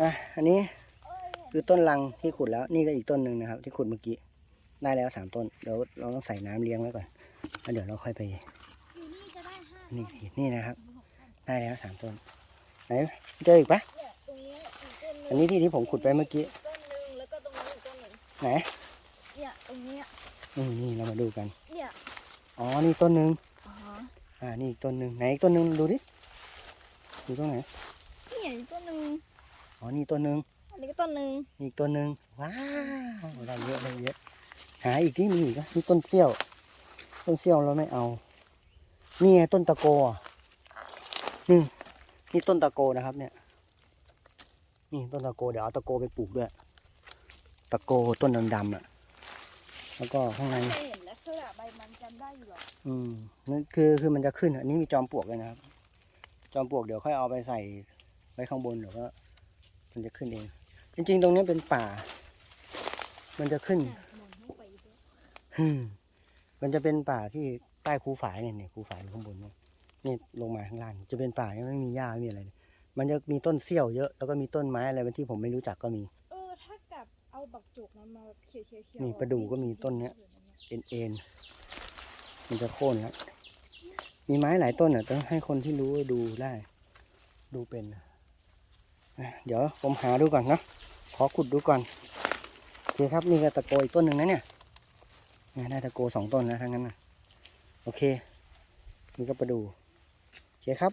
อะอันนี้คือต้นลังที่ขุดแล้วนี่ก็อีกต้นหนึ่งนะครับ ที่ขุดเมื่อกี้ได้แล้วสามต้นเดี๋ยวเราต้องใส่น้ำเลี้ยงไว้ก่อนแล้วเดี๋ยวเราค่อยไปอยู่นี่จะได้ห้านี่ต้นนี่นะครับ ได้แล้วสามต้นไหนเจออีกปะเนี่ยตรงนี้อีกต้นหนึงอันนี้ที่ที่ผมขุดไปเมื่อกี้ต้นหนึ่งแล้วก็ตรงนี้อีกต้นหนึ่งไหนเนี่ยตรงเนี้ยนี่นี่เรามาดูกันเนี่ยอ๋อนี่ต้นหนึ่งอ๋ออ่านี่อีกต้นหนึ่งไหนอีกต้นหนึ่งดูดิดูตรงไหนเนี่ยอีกต้นหนึ่ง อ๋อนี่ต้นหนึ่งอันนี้ก็ต้นหนึ่งนี่อีกต้นหนึ่งว้าวได้เยอะได้เยอะหาอีกที่มีอีกนะนี่ต้นเสี้ยว ต้นเสี้ยวเราไม่เอา นี่ไงต้นตะโกอะนี่นี่ต้นตะโกนะครับ เนี่ย นี่ต้นตะโกเดี๋ยวเอาตะโกไปปลูกด้วย ตะโกต้นดำๆอะ แล้วก็ข้างในเคยเห็นลักษณะใบมันจำได้อยู่หรออืมนั่นคือคือมันจะขึ้นอันนี้มีจอมปลวกเลยนะครับ จอมปลวกเดี๋ยวค่อยเอาไปใส่ไว้ข้างบนเดี๋ยวก็ มันจะขึ้นเอง จริงๆ ตรงนี้เป็นป่า มันจะขึ้นอะหมุนให้ไปด้วยอืมมันจะเป็นป่าที่ใต้คูฝายเนี่ยเนี่ยคูฝายอยู่ข้างบนเนี่ยนี่ลงมาข้างล่างจะเป็นป่าที่ไม่มีหญ้าไม่มีอะไรเลยมันจะมีต้นเสี้ยวเยอะแล้วก็มีต้นไม้อะไรที่ผมไม่รู้จักก็มี เออถ้ากับเอาบักจุกมันมาแบบเขียวเขียวเขียวนี่ประดู่ก็มีต้นเนี้ยเอ็นเอ็นมันจะโค่นแล้วมีไม้หลายต้นอะต้องให้คนที่รู้ดูได้ ดูเป็นอะ เดี๋ยวผมหาดูก่อนนะขอขุดดูก่อนโอเคครับนี่ก็ตะโกอีกต้นหนึ่งนะเนี่ยนี่ยได้ตะโกสองต้นแล้วทั้งนั้นนะโอเคนี่ก็ประดูโอเคครับ